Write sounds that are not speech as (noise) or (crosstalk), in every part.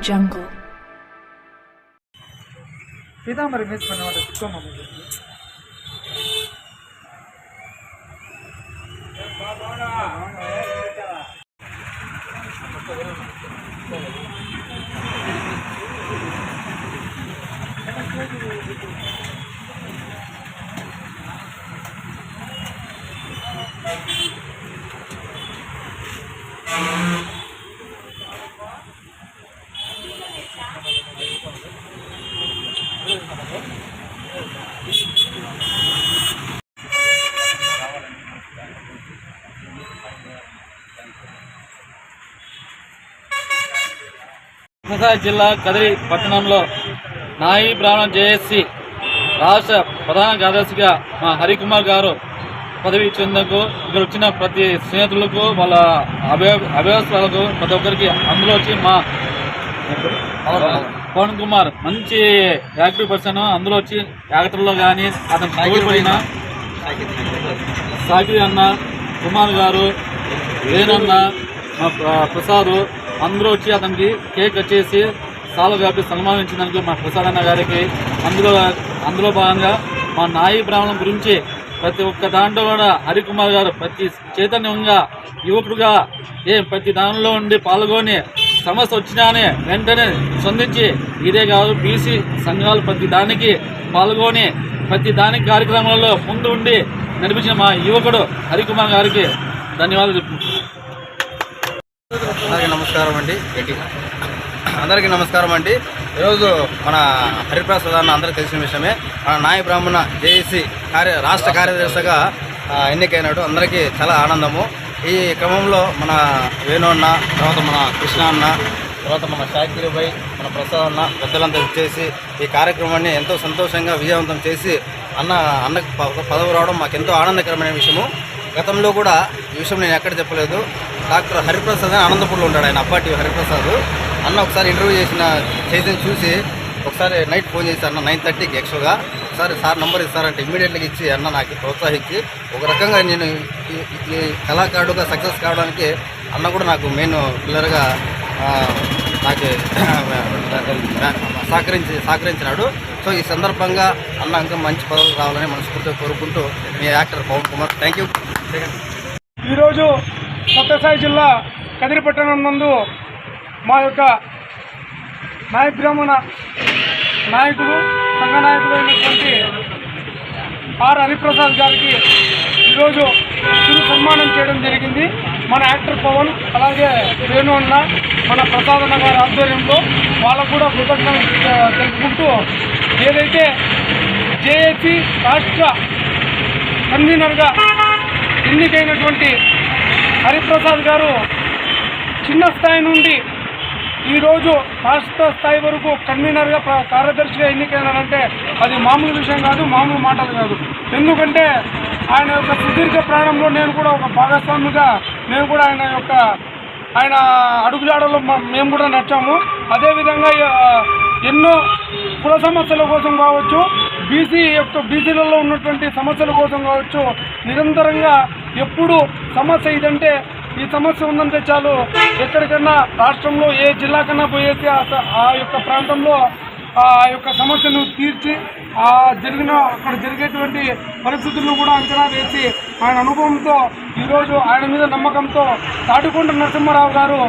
Audio Jungle. Peethambaram miss பண்ண மாட்டேன் சுத்தம் విజయనగరం జిల్లా కదిరి పట్టణంలో నాయి బ్రాహ్మణ జేఎస్సి రాష్ట్ర ప్రధాన కార్యదర్శిగా మా హరికుమార్ గారు పదవి ఇచ్చేందుకు ఇక్కడ వచ్చిన ప్రతి స్నేహితులకు వాళ్ళ అభ్య అభ్యవస్థలకు ప్రతి ఒక్కరికి అందులో వచ్చి మా పవన్ కుమార్ మంచి యాక్టివ్ పర్సన్ అందులో వచ్చి యాక్టర్లో కానీ అతను తోడిపోయిన సాకి అన్న కుమార్ గారు వేణన్న మా ప్రసాద్ అందరూ వచ్చి అతనికి కేక్ వచ్చేసి సాల వ్యాపి సన్మానించినందుకు మా ప్రసాద్ అన్న గారికి అందులో అందులో భాగంగా మా నాయి బ్రాహ్మణం గురించి ప్రతి ఒక్క దాంట్లో కూడా హరికుమార్ గారు ప్రతి చైతన్యంగా యువకుడుగా ఏం ప్రతి దానిలో ఉండి పాల్గొని సమస్య వచ్చినానే వెంటనే స్పందించి ఇదే కాదు బీసీ సంఘాలు ప్రతి దానికి పాల్గొని ప్రతి దానికి కార్యక్రమాల్లో ముందు ఉండి నడిపించిన మా యువకుడు హరికుమార్ గారికి ధన్యవాదాలు చెప్తున్నాను నమస్కారం అండి. అందరికీ నమస్కారం అండి. ఈరోజు మన హరిప్రసాద్ అన్న అందరికీ తెలిసిన విషయమే. మన నాయ బ్రాహ్మణ జేఏసీ కార్య రాష్ట్ర కార్యదర్శిగా ఎన్నికైనట్టు అందరికీ చాలా ఆనందము. ఈ క్రమంలో మన వేణు అన్న తర్వాత మన కృష్ణ అన్న తర్వాత మన షాకిర్ మన ప్రసాద్ అన్న పెద్దలంతా చేసి ఈ కార్యక్రమాన్ని ఎంతో సంతోషంగా విజయవంతం చేసి అన్న అన్నకు పదవి రావడం మాకు ఎంతో ఆనందకరమైన విషయము. గతంలో కూడా ఈ విషయం నేను ఎక్కడ చెప్పలేదు. డాక్టర్ హరిప్రసాద్ అని అనంతపూర్లో ఉంటాడు ఆయన అప్పాటి హరిప్రసాద్. అన్న ఒకసారి ఇంటర్వ్యూ చేసిన చైతన్య చూసి ఒకసారి నైట్ ఫోన్ చేసి అన్న నైన్ థర్టీకి యాక్చువల్గా ఒకసారి సార్ నంబర్ ఇస్తారంటే ఇమ్మీడియట్గా ఇచ్చి అన్న నాకు ప్రోత్సహించి ఒక రకంగా నేను ఈ కళాకారుడుగా సక్సెస్ కావడానికి అన్న కూడా నాకు మెయిన్ పిల్లర్గా నాకు (laughs) సహకరించి సహకరించినాడు. సో ఈ సందర్భంగా అన్న ఇంకా మంచి పదవులు రావాలని మనస్ఫూర్తిగా కోరుకుంటూ మీ actor Pavan Kumar thank you ఈరోజు సత్యసాయి జిల్లా కదిరి పట్టణం నందు మా యొక్క నాయక బ్రాహ్మణ నాయకుడు సంఘ నాయకుడు అయినటువంటి ఆర్ హరిప్రసాద్ గారికి ఈరోజు చిరు సన్మానం చేయడం జరిగింది. మన యాక్టర్ పవన్ అలాగే వేణు అన్న మన ప్రసాద్ అన్న గారి ఆధ్వర్యంలో వాళ్ళకు కూడా కృతజ్ఞతలు తెలుపుకుంటూ ఏదైతే జేఏసీ రాష్ట్ర కన్వీనర్గా ఎన్నికైనటువంటి హరిప్రసాద్ గారు చిన్న స్థాయి నుండి ఈరోజు రాష్ట్ర స్థాయి వరకు కన్వీనర్గా కార్యదర్శిగా ఎన్నికైనారంటే అది మామూలు విషయం కాదు మామూలు మాటలు కాదు. ఎందుకంటే ఆయన యొక్క సుదీర్ఘ ప్రాణంలో నేను కూడా ఒక భాగస్వామిగా నేను కూడా ఆయన యొక్క ఆయన అడుగుజాడలో మేము కూడా నచ్చాము అదేవిధంగా ఎన్నో కుల సమస్యల కోసం కావచ్చు బీసీ యొక్క బీసీలలో ఉన్నటువంటి సమస్యల కోసం కావచ్చు నిరంతరంగా ఎప్పుడు సమస్య ఇదంటే ఈ సమస్య ఉందంటే చాలు. ఎక్కడికన్నా రాష్ట్రంలో ఏ జిల్లా కన్నా పోయేసి ఆ ఆ యొక్క ప్రాంతంలో ఆ యొక్క సమస్యను తీర్చి ఆ జరిగిన అక్కడ జరిగేటువంటి పరిస్థితులను కూడా అంచనా వేసి ఆయన అనుభవంతో ఈరోజు ఆయన మీద నమ్మకంతో తాటికొండ నరసింహారావు గారు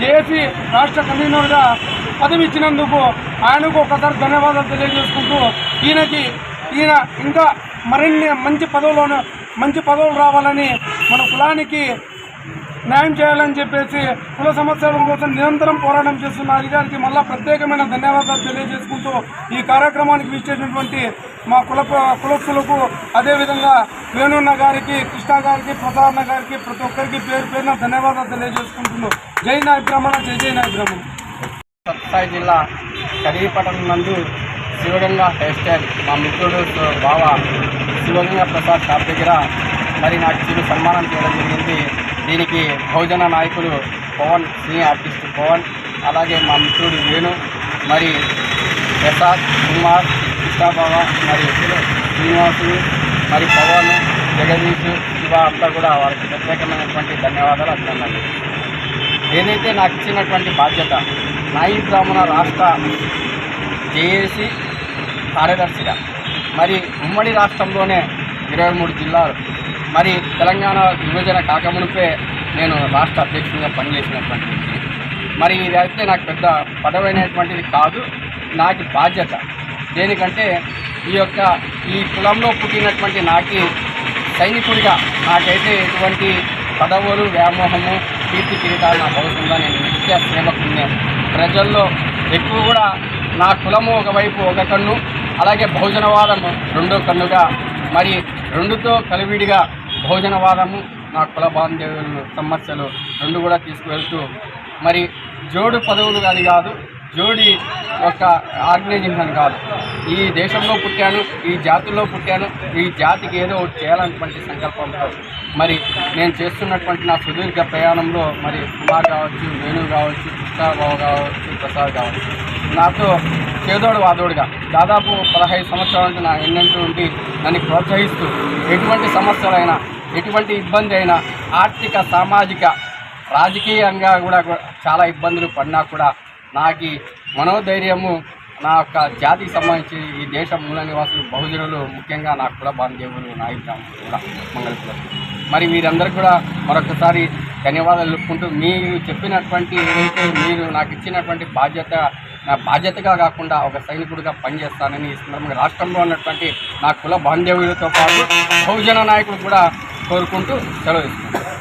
జేఏసీ రాష్ట్ర కన్వీనర్గా పదవి ఇచ్చినందుకు ఆయనకు ఒకసారి ధన్యవాదాలు తెలియజేసుకుంటూ ఈయనకి ఈయన ఇంకా మరిన్ని మంచి పదవులను మంచి పదవులు రావాలని మన కులానికి న్యాయం చేయాలని చెప్పేసి కుల సమస్యల కోసం నిరంతరం పోరాటం చేస్తున్న అధికారికి మళ్ళా ప్రత్యేకమైన ధన్యవాదాలు తెలియజేసుకుంటూ ఈ కార్యక్రమానికి విచ్చేసినటువంటి మా కుల కులస్తులకు అదేవిధంగా వేణున్న గారికి కృష్ణ గారికి ప్రసాదన్న గారికి ప్రతి ఒక్కరికి పేరు పేరున ధన్యవాదాలు తెలియజేసుకుంటున్నాం. జై నాయబ్రహ్మణ జై జై నాయబ్రహ్మణ సత్సాయి జిల్లా కరీపట్నం నందు శివగంగా హెయిర్ స్టైల్ మా మిత్రుడు బావ శివగంగా ప్రసాద్ షాప్ దగ్గర మరి నాకు చిరు సన్మానం చేయడం జరిగింది. దీనికి బహుజన నాయకులు పవన్ సినీ ఆర్టిస్ట్ పవన్ అలాగే మా మిత్రుడు వేణు మరి ప్రసాద్ కుమార్ కృష్ణాబావ మరి శ్రీనివాసులు మరి పవన్ జగదీష్ శివ అంతా కూడా వారికి ప్రత్యేకమైనటువంటి ధన్యవాదాలు అభినందనలు. ఏదైతే నాకు ఇచ్చినటువంటి బాధ్యత నాయి బ్రాహ్మణ రాష్ట్ర జేఏసీ కార్యదర్శిగా మరి ఉమ్మడి రాష్ట్రంలోనే ఇరవై మూడు జిల్లాలు. మరి తెలంగాణ విభజన కాకమునిపే నేను రాష్ట్ర అధ్యక్షుడిగా పనిచేసినటువంటి వ్యక్తి. మరి ఇదైతే నాకు పెద్ద పదవైనటువంటిది కాదు నాకు బాధ్యత. దేనికంటే ఈ యొక్క ఈ కులంలో పుట్టినటువంటి నాకి సైనికుడిగా నాకైతే ఎటువంటి పదవులు వ్యామోహము కీర్తి కిరీటాలు నాకు అవసరంగా నేను నిత్య సేవకునే ప్రజల్లో ఎక్కువ కూడా నా కులము ఒకవైపు ఒక కన్ను అలాగే బహుజనవాదము రెండో కన్నుగా మరి రెండుతో కలివిడిగా భోజనవాదము నా కుల బాంధవ్యుల సమస్యలు రెండు కూడా తీసుకువెళ్తూ మరి జోడు పదవులు అది కాదు జోడి ఒక ఆర్గనైజేషన్ కాదు. ఈ దేశంలో పుట్టాను ఈ జాతిలో పుట్టాను ఈ జాతికి ఏదో ఒకటి చేయాలన్నటువంటి సంకల్పంతో మరి నేను చేస్తున్నటువంటి నా సుదీర్ఘ ప్రయాణంలో మరి కుమార్ కావచ్చు వేణు కావచ్చు కృష్ణాబాబు కావచ్చు ప్రసాద్ కావచ్చు నాతో చేదోడు వాదోడుగా. దాదాపు పదహైదు సంవత్సరాల నుంచి నా ఎన్నంటూ ఉండి నన్ను ప్రోత్సహిస్తూ ఎటువంటి సమస్యలైనా ఎటువంటి ఇబ్బంది అయినా ఆర్థిక సామాజిక రాజకీయంగా కూడా చాలా ఇబ్బందులు పడినా కూడా నాకు మనోధైర్యము నా యొక్క జాతికి సంబంధించి ఈ దేశ మూల నివాసులు బహుజనులు ముఖ్యంగా నా కుల బాంధవ్యులు నాయకులు కూడా మంగళకులం. మరి వీరందరూ కూడా మరొకసారి ధన్యవాదాలు చెప్పుకుంటూ మీరు చెప్పినటువంటి ఏదైతే మీరు నాకు ఇచ్చినటువంటి బాధ్యత నా బాధ్యతగా కాకుండా ఒక సైనికుడిగా పనిచేస్తానని ఈ సందర్భంగా రాష్ట్రంలో ఉన్నటువంటి నా కుల బాంధవ్యులతో పాటు బహుజన నాయకులు కూడా కోరుకుంటూ సెలవు ఇస్తున్నాను